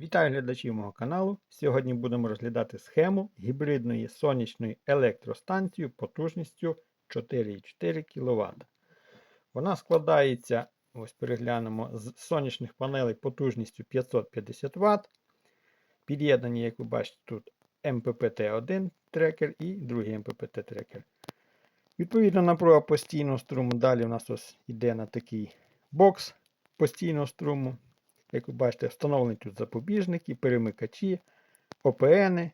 Вітаю глядачів мого каналу. Сьогодні будемо розглядати схему гібридної сонячної електростанції потужністю 4,4 кВт. Вона складається, ось переглянемо, з сонячних панелей потужністю 550 Вт. Під'єднані, як ви бачите, тут МППТ-1 трекер і другий МППТ-трекер. Відповідно, напруга постійного струму. Далі у нас ось йде на такий бокс постійного струму. Як ви бачите, встановлені тут запобіжники, перемикачі, ОПН.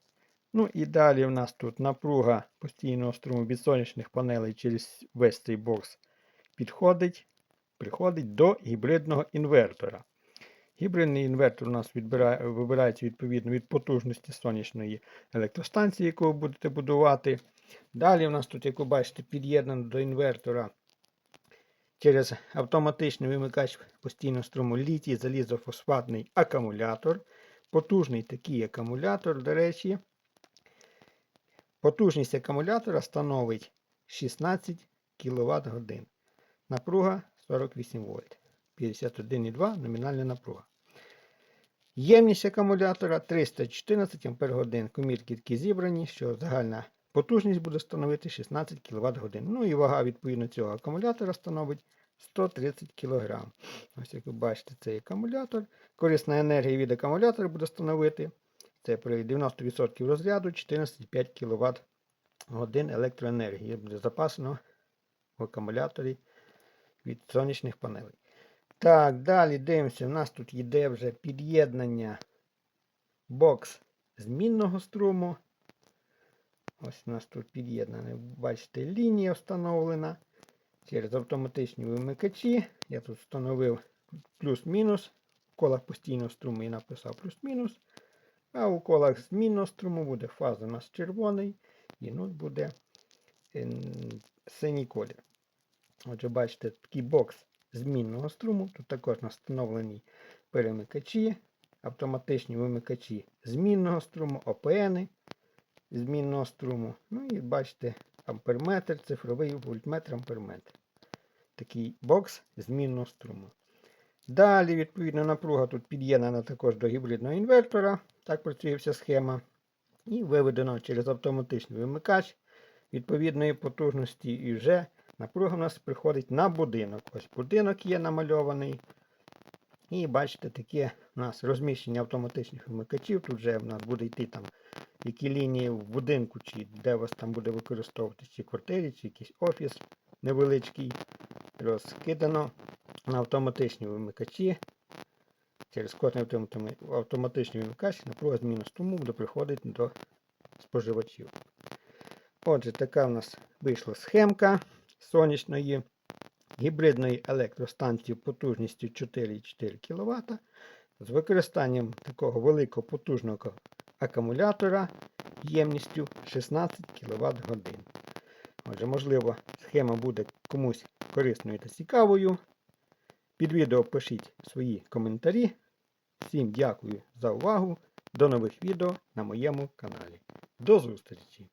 Ну і далі у нас тут напруга постійного струму від сонячних панелей через весь цей бокс підходить, приходить до гібридного інвертора. Гібридний інвертор у нас відбирає, вибирається відповідно від потужності сонячної електростанції, яку ви будете будувати. Далі у нас тут, як ви бачите, під'єднано до інвертора через автоматичний вимикач постійного струму літій залізофосфатний акумулятор. Потужний такий акумулятор, до речі. Потужність акумулятора становить 16 кВт годин. Напруга 48 вольт. 51,2 номінальна напруга. Ємність акумулятора 314 Ах. Комірки такі зібрані, що загальна потужність буде становити 16 кВт годин. Ну і вага відповідно цього акумулятора становить 130 кг. Ось як ви бачите, цей акумулятор. Корисна енергія від акумулятора буде становити. Це при 90% розряду 14,5 кВт годин електроенергії буде запасено в акумуляторі від сонячних панелей. Так, далі дивимося. У нас тут йде вже під'єднання бокс змінного струму. Ось у нас тут під'єднана, бачите, лінія встановлена через автоматичні вимикачі. Я тут встановив плюс-мінус. В колах постійного струму я написав плюс-мінус. А у колах змінного струму буде фаза у нас червоний і ну, буде е, синій колір. Отже, бачите, такий бокс змінного струму. Тут також встановлені перемикачі, автоматичні вимикачі змінного струму, ОПН змінного струму. Ну і бачите, амперметр, цифровий вольтметр, амперметр. Такий бокс змінного струму. Далі, відповідно, напруга тут під'єднана також до гібридного інвертора. Так працює вся схема. І виведено через автоматичний вимикач відповідної потужності. І вже напруга у нас приходить на будинок. Ось будинок є намальований. І бачите, таке у нас розміщення автоматичних вимикачів. Тут вже в нас буде йти там які лінії в будинку, чи де вас там буде використовуватися, чи квартирі, чи якийсь офіс невеличкий. Розкидано на автоматичні вимикачі. Через кожний автоматичний вимикач напруга зміну струму буде приходити до споживачів. Отже, така у нас вийшла схемка сонячної гібридної електростанції потужністю 4,4 кВт з використанням такого великого потужного акумулятора ємністю 16 кВт годин. Отже, можливо, схема буде комусь корисною та цікавою. Під відео пишіть свої коментарі. Всім дякую за увагу. До нових відео на моєму каналі. До зустрічі!